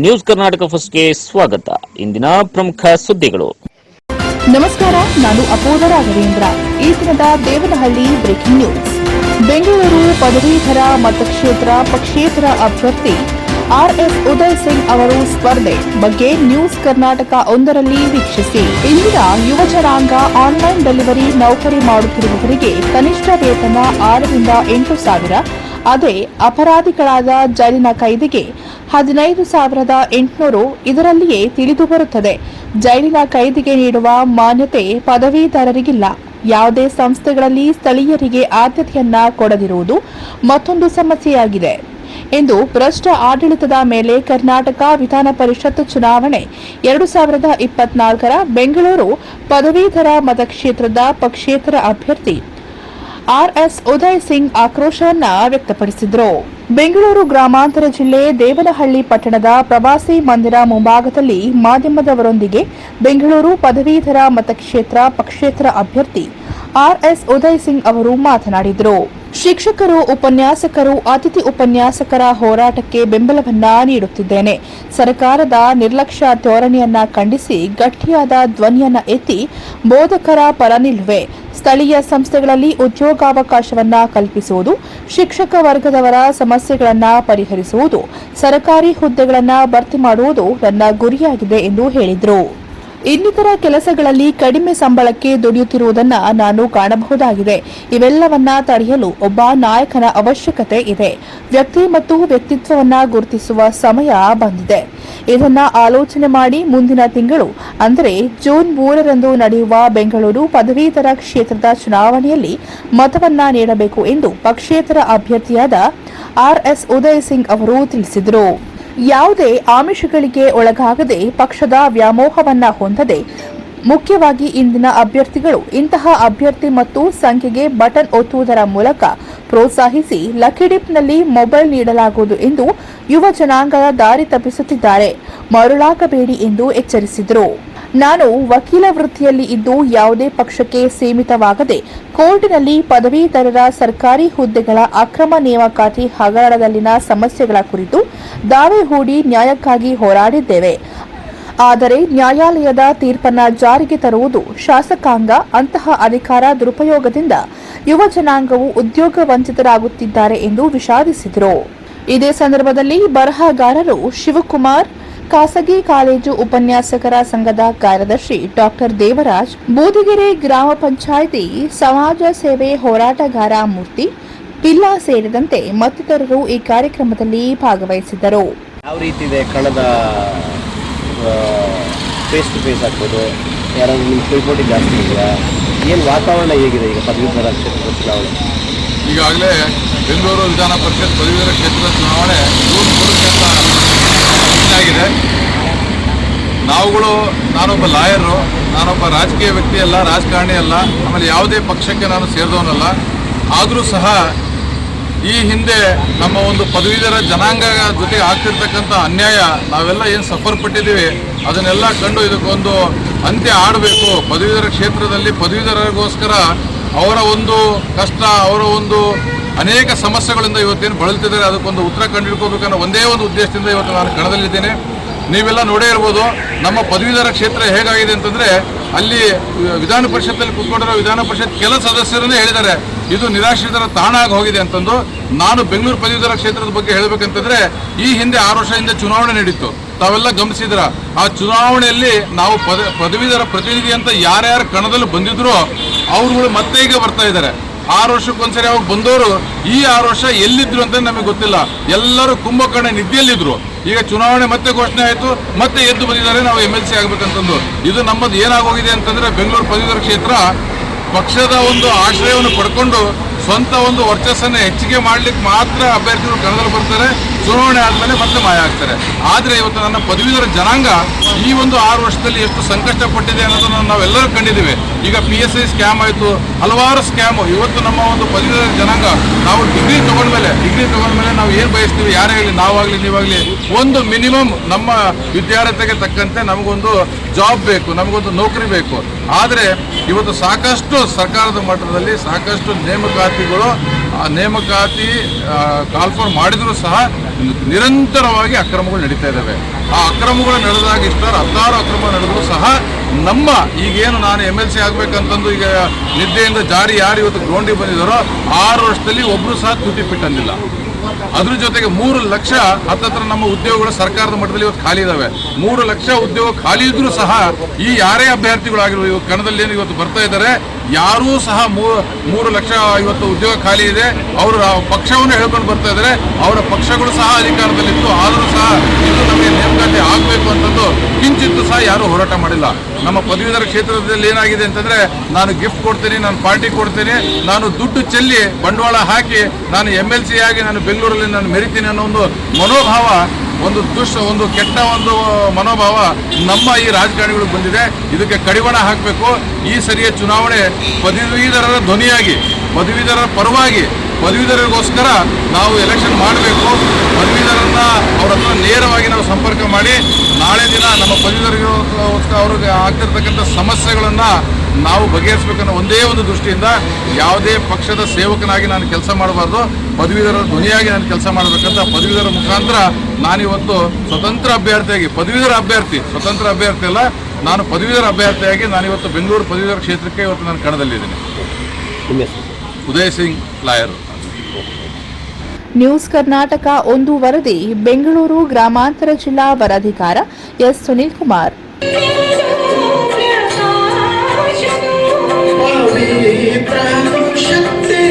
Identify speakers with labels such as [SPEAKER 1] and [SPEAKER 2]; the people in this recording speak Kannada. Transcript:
[SPEAKER 1] ನ್ಯೂಸ್ ಕರ್ನಾಟಕ ಫಸ್ಟ್ಗೆ ಸ್ವಾಗತ. ಇಂದಿನ ಪ್ರಮುಖ ಸುದ್ದಿಗಳು.
[SPEAKER 2] ನಮಸ್ಕಾರ, ನಾನು ಅಪೂರ್ವ ರಾಘವೇಂದ್ರ. ಈ ದಿನದ ದೇವನಹಳ್ಳಿ ಬ್ರೇಕಿಂಗ್ ನ್ಯೂಸ್ ಬೆಂಗಳೂರು ಪದವೀಧರ ಮತಕ್ಷೇತ್ರ ಪಕ್ಷೇತರ ಅಭ್ಯರ್ಥಿ ಆರ್ಎಸ್ ಉದಯ್ ಸಿಂಗ್ ಅವರು ಸ್ಪರ್ಧೆ ಬಗ್ಗೆ ನ್ಯೂಸ್ ಕರ್ನಾಟಕ ಒಂದರಲ್ಲಿ ವೀಕ್ಷಿಸಿ. ಇಂದಿನ ಯುವ ಜನಾಂಗ ಆನ್ಲೈನ್ ಡೆಲಿವರಿ ನೌಕರಿ ಮಾಡುತ್ತಿರುವವರಿಗೆ ಕನಿಷ್ಠ ವೇತನ ಆರರಿಂದ ಎಂಟು ಸಾವಿರ. ಅದೇ ಅಪರಾಧಿಗಳಾದ ಜೈಲಿನ ಕೈದಿಗೆ ಹದಿನೈದು ಸಾವಿರದ ಎಂಟುನೂರು ಇದರಲ್ಲಿಯೇ ತಿಳಿದು ಬರುತ್ತದೆ. ಜೈಲಿನ ಕೈದಿಗೆ ನೀಡುವ ಮಾನ್ಯತೆ ಪದವೀಧರರಿಗಿಲ್ಲ. ಯಾವುದೇ ಸಂಸ್ಥೆಗಳಲ್ಲಿ ಸ್ಥಳೀಯರಿಗೆ ಆದ್ಯತೆಯನ್ನ ಕೊಡದಿರುವುದು ಮತ್ತೊಂದು ಸಮಸ್ಯೆಯಾಗಿದೆ ಎಂದು ಭ್ರಷ್ಟ ಆಡಳಿತದ ಮೇಲೆ ಕರ್ನಾಟಕ ವಿಧಾನ ಪರಿಷತ್ ಚುನಾವಣೆ ಎರಡು ಸಾವಿರದ ಇಪ್ಪತ್ನಾಲ್ಕರ ಬೆಂಗಳೂರು ಪದವೀಧರ ಮತಕ್ಷೇತ್ರದ ಪಕ್ಷೇತರ ಅಭ್ಯರ್ಥಿ ಆರ್ಎಸ್ ಉದಯ್ ಸಿಂಗ್ ಆಕ್ರೋಶವನ್ನ ವ್ಯಕ್ತಪಡಿಸಿದರು. ಬೆಂಗಳೂರು ಗ್ರಾಮಾಂತರ ಜಿಲ್ಲೆ ದೇವನಹಳ್ಳಿ ಪಟ್ಟಣದ ಪ್ರವಾಸಿ ಮಂದಿರ ಮುಂಭಾಗದಲ್ಲಿ ಮಾಧ್ಯಮದವರೊಂದಿಗೆ ಬೆಂಗಳೂರು ಪದವೀಧರ ಮತಕ್ಷೇತ್ರ ಪಕ್ಷೇತರ ಅಭ್ಯರ್ಥಿ ಆರ್ಎಸ್ ಉದಯ್ ಸಿಂಗ್ ಅವರು ಮಾತನಾಡಿದರು. ಶಿಕ್ಷಕರು, ಉಪನ್ಯಾಸಕರು, ಅತಿಥಿ ಉಪನ್ಯಾಸಕರ ಹೋರಾಟಕ್ಕೆ ಬೆಂಬಲವನ್ನ ನೀಡುತ್ತಿದ್ದೇನೆ. ಸರ್ಕಾರದ ನಿರ್ಲಕ್ಷ್ಯ ಧೋರಣೆಯನ್ನ ಖಂಡಿಸಿ ಗಟ್ಟಿಯಾದ ಧ್ವನಿಯನ್ನ ಎತ್ತಿ ಬೋಧಕರ ಪರ ನಿಲ್ಲುವೆ ಸ್ಥಳೀಯ ಸಂಸ್ಥೆಗಳಲ್ಲಿ ಉದ್ಯೋಗಾವಕಾಶವನ್ನು ಕಲ್ಪಿಸುವುದು, ಶಿಕ್ಷಕ ವರ್ಗದವರ ಸಮಸ್ಯೆಗಳನ್ನು ಪರಿಹರಿಸುವುದು, ಸರ್ಕಾರಿ ಹುದ್ದೆಗಳನ್ನು ಭರ್ತಿ ಮಾಡುವುದು ನನ್ನ ಗುರಿಯಾಗಿದೆ ಎಂದು ಹೇಳಿದರು. ಇನ್ನಿತರ ಕೆಲಸಗಳಲ್ಲಿ ಕಡಿಮೆ ಸಂಬಳಕ್ಕೆ ದುಡಿಯುತ್ತಿರುವುದನ್ನು ನಾನು ಕಾಣಬಹುದಾಗಿದೆ. ಇವೆಲ್ಲವನ್ನ ತಡೆಯಲು ಒಬ್ಬ ನಾಯಕನ ಅವಶ್ಯಕತೆ ಇದೆ. ವ್ಯಕ್ತಿ ಮತ್ತು ವ್ಯಕ್ತಿತ್ವವನ್ನ ಗುರುತಿಸುವ ಸಮಯ ಬಂದಿದೆ. ಇದನ್ನ ಆಲೋಚನೆ ಮಾಡಿ ಮುಂದಿನ ತಿಂಗಳು, ಅಂದರೆ ಜೂನ್ ಮೂರರಂದು ನಡೆಯುವ ಬೆಂಗಳೂರು ಪದವೀಧರ ಕ್ಷೇತ್ರದ ಚುನಾವಣೆಯಲ್ಲಿ ಮತವನ್ನ ನೀಡಬೇಕು ಎಂದು ಪಕ್ಷೇತರ ಅಭ್ಯರ್ಥಿಯಾದ ಆರ್ಎಸ್ ಉದಯ್ ಸಿಂಗ್ ಅವರು ತಿಳಿಸಿದರು. ಯಾವುದೇ ಆಮಿಷಗಳಿಗೆ ಒಳಗಾಗದೆ ಪಕ್ಷದ ವ್ಯಾಮೋಹವನ್ನ ಹೊಂದದೆ ಮುಖ್ಯವಾಗಿ ಇಂದಿನ ಅಭ್ಯರ್ಥಿಗಳು ಇಂತಹ ಅಭ್ಯರ್ಥಿ ಮತ್ತು ಸಂಖ್ಯೆಗೆ ಬಟನ್ ಒತ್ತುವುದರ ಮೂಲಕ ಪ್ರೋತ್ಸಾಹಿಸಿ ಲಕಿಡಿಪ್ನಲ್ಲಿ ಮೊಬೈಲ್ ನೀಡಲಾಗುವುದು ಎಂದು ಯುವ ಜನಾಂಗದ ದಾರಿ ತಪ್ಪಿಸುತ್ತಿದ್ದಾರೆ. ಮರುಳಾಗಬೇಡಿ ಎಂದು ಎಚ್ಚರಿಸಿದರು. ನಾನು ವಕೀಲ ವೃತ್ತಿಯಲ್ಲಿ ಇದ್ದು ಯಾವುದೇ ಪಕ್ಷಕ್ಕೆ ಸೀಮಿತವಾಗದೆ ಕೋರ್ಟ್ನಲ್ಲಿ ಪದವೀಧರರ ಸರ್ಕಾರಿ ಹುದ್ದೆಗಳ ಅಕ್ರಮ ನೇಮಕಾತಿ ಹಗರಣದಲ್ಲಿನ ಸಮಸ್ಯೆಗಳ ಕುರಿತು ದಾವೆ ಹೂಡಿ ನ್ಯಾಯಕ್ಕಾಗಿ ಹೋರಾಡಿದ್ದೇವೆ. ಆದರೆ ನ್ಯಾಯಾಲಯದ ತೀರ್ಪನ್ನ ಜಾರಿಗೆ ತರುವುದು ಶಾಸಕಾಂಗ ಅಂತಹ ಅಧಿಕಾರ ದುರುಪಯೋಗದಿಂದ ಯುವ ಜನಾಂಗವು ಉದ್ಯೋಗ ವಂಚಿತರಾಗುತ್ತಿದ್ದಾರೆ ಎಂದು ವಿಷಾದಿಸಿದರು. ಇದೇ ಸಂದರ್ಭದಲ್ಲಿ ಬರಹಗಾರರು ಶಿವಕುಮಾರ್ ಖಾಸಗಿ ಕಾಲೇಜು ಉಪನ್ಯಾಸಕರ ಸಂಘದ ಕಾರ್ಯದರ್ಶಿ ಡಾಕ್ಟರ್ ದೇವರಾಜ್ ಬೂದಿಗೆರೆ ಗ್ರಾಮ ಪಂಚಾಯಿತಿ ಸಮಾಜ ಸೇವೆ ಹೋರಾಟಗಾರ ಮೂರ್ತಿ ಪಿಲ್ಲಾ ಸೇರಿದಂತೆ ಮತ್ತಿತರರು ಈ ಕಾರ್ಯಕ್ರಮದಲ್ಲಿ ಭಾಗವಹಿಸಿದ್ದರು.
[SPEAKER 3] ಯಾವ ರೀತಿ ಇದೆ ಕಣದ ಫೇಸ್ ಟು ಫೇಸ್ ಆಗ್ಬೋದು ಯಾರಾದರೂ ನಿಮ್ಮ ಪೈಪೋಟಿ ಜಾಸ್ತಿ ಇದೆಯಾ? ಏನು ವಾತಾವರಣ ಹೇಗಿದೆ ಈಗ ಪದವೀಧರ ಕ್ಷೇತ್ರದ ಚುನಾವಣೆ?
[SPEAKER 4] ಈಗಾಗಲೇ ಬೆಂಗಳೂರು ವಿಧಾನ ಪರಿಷತ್ ಪದವೀಧರ ಕ್ಷೇತ್ರದ ಚುನಾವಣೆ ಜೂನ್ ಮೂರಕ್ಕೆ ಆಗಿದೆ ನಾವುಗಳು, ನಾನೊಬ್ಬ ಲಾಯರು, ನಾನೊಬ್ಬ ರಾಜಕೀಯ ವ್ಯಕ್ತಿ ಅಲ್ಲ, ರಾಜಕಾರಣಿ ಅಲ್ಲ, ಆಮೇಲೆ ಯಾವುದೇ ಪಕ್ಷಕ್ಕೆ ನಾನು ಸೇರಿದವನಲ್ಲ. ಆದರೂ ಸಹ ಈ ಹಿಂದೆ ನಮ್ಮ ಒಂದು ಪದವೀಧರ ಜನಾಂಗ ಜೊತೆಗೆ ಆಗ್ತಿರ್ತಕ್ಕಂಥ ಅನ್ಯಾಯ, ನಾವೆಲ್ಲ ಏನು ಸಫರ್ ಪಟ್ಟಿದ್ದೀವಿ, ಅದನ್ನೆಲ್ಲ ಕಂಡು ಇದಕ್ಕೊಂದು ಅಂತ್ಯ ಆಡಬೇಕು. ಪದವೀಧರ ಕ್ಷೇತ್ರದಲ್ಲಿ ಪದವೀಧರರಿಗೋಸ್ಕರ ಅವರ ಒಂದು ಕಷ್ಟ, ಅವರ ಒಂದು ಅನೇಕ ಸಮಸ್ಯೆಗಳಿಂದ ಇವತ್ತೇನು ಬಳಲ್ತಿದ್ದಾರೆ, ಅದಕ್ಕೊಂದು ಉತ್ತರ ಕಂಡುಹಿಡ್ಕೋಬೇಕನ್ನೋ ಒಂದೇ ಒಂದು ಉದ್ದೇಶದಿಂದ ಇವತ್ತು ನಾನು ಕಣದಲ್ಲಿದ್ದೇನೆ. ನೀವೆಲ್ಲ ನೋಡೇ ಇರ್ಬೋದು, ನಮ್ಮ ಪದವೀಧರ ಕ್ಷೇತ್ರ ಹೇಗಾಗಿದೆ ಅಂತಂದರೆ, ಅಲ್ಲಿ ವಿಧಾನ ಪರಿಷತ್ತಲ್ಲಿ ಕೂತ್ಕೊಂಡಿರೋ ವಿಧಾನ ಪರಿಷತ್ ಕೆಲ ಸದಸ್ಯರನ್ನೇ ಹೇಳಿದ್ದಾರೆ. ಇದು ನಿರಾಶ್ರಿತರ ತಾಣ ಆಗಿ ಹೋಗಿದೆ ಅಂತಂದು ನಾನು ಬೆಂಗಳೂರು ಪದವೀಧರ ಕ್ಷೇತ್ರದ ಬಗ್ಗೆ ಹೇಳಬೇಕಂತಂದ್ರೆ, ಈ ಹಿಂದೆ ಆರು ವರ್ಷ ಹಿಂದೆ ಚುನಾವಣೆ ನಡೀತು. ತಾವೆಲ್ಲ ಗಮನಿಸಿದ್ರ ಆ ಚುನಾವಣೆಯಲ್ಲಿ ನಾವು ಪದ, ಪದವೀಧರ ಪ್ರತಿನಿಧಿ ಅಂತ ಯಾರ್ಯಾರು ಕಣದಲ್ಲಿ ಬಂದಿದ್ರೋ, ಅವ್ರುಗಳು ಮತ್ತೆ ಈಗ ಬರ್ತಾ ಇದ್ದಾರೆ. ಆರು ವರ್ಷಕ್ಕೊಂದ್ಸರಿ ಅವಾಗ ಬಂದವರು, ಈ ಆರು ವರ್ಷ ಎಲ್ಲಿದ್ರು ಅಂತ ನಮಗೆ ಗೊತ್ತಿಲ್ಲ. ಎಲ್ಲರೂ ಕುಂಭಕರ್ಣ ನಿದ್ದೆಯಲ್ಲಿದ್ರು ಈಗ ಚುನಾವಣೆ ಮತ್ತೆ ಘೋಷಣೆ ಆಯಿತು, ಮತ್ತೆ ಎದ್ದು ಬಂದಿದ್ದಾರೆ, ನಾವು ಎಂ ಎಲ್ ಸಿ ಆಗ್ಬೇಕಂತಂದು. ಇದು ನಮ್ಮದು ಏನಾಗೋಗಿದೆ ಅಂತಂದ್ರೆ, ಬೆಂಗಳೂರು ಪದವೀಧರ ಕ್ಷೇತ್ರ ಪಕ್ಷದ ಒಂದು ಆಶ್ರಯವನ್ನು ಪಡ್ಕೊಂಡು ಸ್ವಂತ ಒಂದು ವರ್ಚಸ್ಸನ್ನು ಹೆಚ್ಚಿಗೆ ಮಾಡ್ಲಿಕ್ಕೆ ಮಾತ್ರ ಅಭ್ಯರ್ಥಿಗಳು ಕಣದಲ್ಲಿ ಬರ್ತಾರೆ, ಚುನಾವಣೆ ಆದಮೇಲೆ ಮತ್ತೆ ಮಾಯ ಆಗ್ತಾರೆ. ಆದರೆ ಇವತ್ತು ನನ್ನ ಪದವೀಧರ ಜನಾಂಗ ಈ ಒಂದು ಆರು ವರ್ಷದಲ್ಲಿ ಎಷ್ಟು ಸಂಕಷ್ಟಪಟ್ಟಿದೆ ಅನ್ನೋದನ್ನು ನಾವೆಲ್ಲರೂ ಕಂಡಿದ್ದೀವಿ. ಈಗ ಪಿ ಎಸ್ ಐ ಸ್ಕ್ಯಾಮ್ ಆಯಿತು, ಹಲವಾರು ಸ್ಕ್ಯಾಮ್ ಇವತ್ತು ನಮ್ಮ ಒಂದು ಪದವೀಧರ ಜನಾಂಗ, ನಾವು ಡಿಗ್ರಿ ತಗೊಂಡ್ಮೇಲೆ ಡಿಗ್ರಿ ತಗೊಂಡ್ಮೇಲೆ ನಾವು ಏನು ಬಯಸ್ತೀವಿ? ಯಾರೇ ಆಗಲಿ, ನಾವಾಗಲಿ, ನೀವಾಗಲಿ, ಒಂದು ಮಿನಿಮಮ್ ನಮ್ಮ ವಿದ್ಯಾರ್ಥಿಗೆ ತಕ್ಕಂತೆ ನಮಗೊಂದು ಜಾಬ್ ಬೇಕು, ನಮಗೊಂದು ನೌಕರಿ ಬೇಕು. ಆದರೆ ಇವತ್ತು ಸಾಕಷ್ಟು ಸರ್ಕಾರದ ಮಟ್ಟದಲ್ಲಿ ಸಾಕಷ್ಟು ನೇಮಕಾತಿಗಳು ಆ ನೇಮಕಾತಿ ಕಾಲ್ಫೋರ್ ಮಾಡಿದರೂ ಸಹ ನಿರಂತರವಾಗಿ ಅಕ್ರಮಗಳು ನಡೀತಾ ಇದ್ದಾವೆ. ಆ ಅಕ್ರಮಗಳು ನಡೆದಾಗ ಇಷ್ಟಾರು ಹತ್ತಾರು ಅಕ್ರಮ ನಡೆದರೂ ಸಹ ನಮ್ಮ ಈಗೇನು ನಾನು ಎಂ ಎಲ್ ಸಿ ಆಗಬೇಕಂತಂದು ಈಗ ನಿದ್ದೆಯಿಂದ ಜಾರಿ ಯಾರು ಇವತ್ತು ಗ್ರೌಂಡಿಗೆ ಬಂದಿದ್ದಾರೋ, ಆರು ವರ್ಷದಲ್ಲಿ ಒಬ್ಬರು ಸಹ ತುಟಿ ಪಿಟ್ಟಂದಿಲ್ಲ. ಅದ್ರ ಜೊತೆಗೆ ಮೂರು ಲಕ್ಷ ಹತ್ತತ್ರ ನಮ್ಮ ಉದ್ಯೋಗಗಳು ಸರ್ಕಾರದ ಮಟ್ಟದಲ್ಲಿ ಇವತ್ತು ಖಾಲಿ ಇದಾವೆ ಮೂರು ಲಕ್ಷ ಉದ್ಯೋಗ ಖಾಲಿ ಇದ್ರೂ ಸಹ ಈ ಯಾರೇ ಅಭ್ಯರ್ಥಿಗಳಾಗಿರೋ ಇವತ್ತು ಕಣದಲ್ಲಿ ಏನು ಇವತ್ತು ಬರ್ತಾ ಇದ್ದಾರೆ ಯಾರೂ ಸಹ ಮೂರು ಲಕ್ಷ ಇವತ್ತು ಉದ್ಯೋಗ ಖಾಲಿ ಇದೆ. ಅವರು ಪಕ್ಷವನ್ನು ಹೇಳ್ಕೊಂಡು ಬರ್ತಾ ಇದ್ದಾರೆ. ಅವರ ಪಕ್ಷಗಳು ಸಹ ಅಧಿಕಾರದಲ್ಲಿತ್ತು. ಆದರೂ ಸಹ ಇದು ನಮಗೆ ನೇಮಕಾತಿ ಆಗಬೇಕು ಅಂತಂದು ಕಿಂಚಿತ್ತು ಸಹ ಯಾರೂ ಹೋರಾಟ ಮಾಡಿಲ್ಲ. ನಮ್ಮ ಪದವೀಧರ ಕ್ಷೇತ್ರದಲ್ಲಿ ಏನಾಗಿದೆ ಅಂತಂದರೆ ನಾನು ಗಿಫ್ಟ್ ಕೊಡ್ತೀನಿ, ನಾನು ಪಾರ್ಟಿ ಕೊಡ್ತೀನಿ, ನಾನು ದುಡ್ಡು ಚೆಲ್ಲಿ ಬಂಡವಾಳ ಹಾಕಿ, ನಾನು ಎಂ ಆಗಿ ನಾನು ಬೆಂಗಳೂರಲ್ಲಿ ನಾನು ಮೆರಿತೀನಿ ಅನ್ನೋ ಒಂದು ಮನೋಭಾವ ಒಂದು ದುಷ್ಟ, ಒಂದು ಕೆಟ್ಟ ಒಂದು ಮನೋಭಾವ ನಮ್ಮ ಈ ರಾಜಕಾರಣಿಗಳಿಗೆ ಬಂದಿದೆ. ಇದಕ್ಕೆ ಕಡಿವಾಣ ಹಾಕಬೇಕು. ಈ ಸರಿಯ ಚುನಾವಣೆ ಪದವೀಧರರ ಧ್ವನಿಯಾಗಿ, ಪದವೀಧರರ ಪರವಾಗಿ ಪದವೀಧರಿಗೋಸ್ಕರ ನಾವು ಎಲೆಕ್ಷನ್ ಮಾಡಬೇಕು. ಪದವೀಧರನ್ನ ಅವ್ರ ನೇರವಾಗಿ ನಾವು ಸಂಪರ್ಕ ಮಾಡಿ, ನಾಳೆ ದಿನ ನಮ್ಮ ಪದವೀಧರಿಗೋಸ್ಕರ ಅವ್ರಿಗೆ ಆಗ್ತಿರ್ತಕ್ಕಂಥ ಸಮಸ್ಯೆಗಳನ್ನು ನಾವು ಬಗೆಹರಿಸಬೇಕನ್ನೋ ಒಂದೇ ಒಂದು ದೃಷ್ಟಿಯಿಂದ ಯಾವುದೇ ಪಕ್ಷದ ಸೇವಕನಾಗಿ ನಾನು ಕೆಲಸ ಮಾಡಬಾರ್ದು ಪದವೀಧರ ಧ್ವನಿಯಾಗಿ ನಾನು ಕೆಲಸ ಮಾಡಬೇಕಂತ ಪದವೀಧರ ಮುಖಾಂತರ ನಾನಿವತ್ತು ಸ್ವತಂತ್ರ ಅಭ್ಯರ್ಥಿಯಾಗಿ ಪದವೀಧರ ಅಭ್ಯರ್ಥಿ ಸ್ವತಂತ್ರ ಅಭ್ಯರ್ಥಿ ಅಲ್ಲ ನಾನು ಪದವೀಧರ ಅಭ್ಯರ್ಥಿಯಾಗಿ ನಾನಿವತ್ತು ಬೆಂಗಳೂರು ಪದವೀಧರ ಕ್ಷೇತ್ರಕ್ಕೆ ಇವತ್ತು ನಾನು ಕಣದಲ್ಲಿದ್ದೇನೆ. ಉದಯ್ ಸಿಂಗ್ ಲಾಯರ್.
[SPEAKER 2] ನ್ಯೂಸ್ ಕರ್ನಾಟಕ ಒಂದು ವರದಿ ಬೆಂಗಳೂರು ಗ್ರಾಮಾಂತರ ಜಿಲ್ಲಾ ವರದಿಗಾರ ಎಸ್ ಸುನೀಲ್ ಕುಮಾರ್.
[SPEAKER 5] Revolution.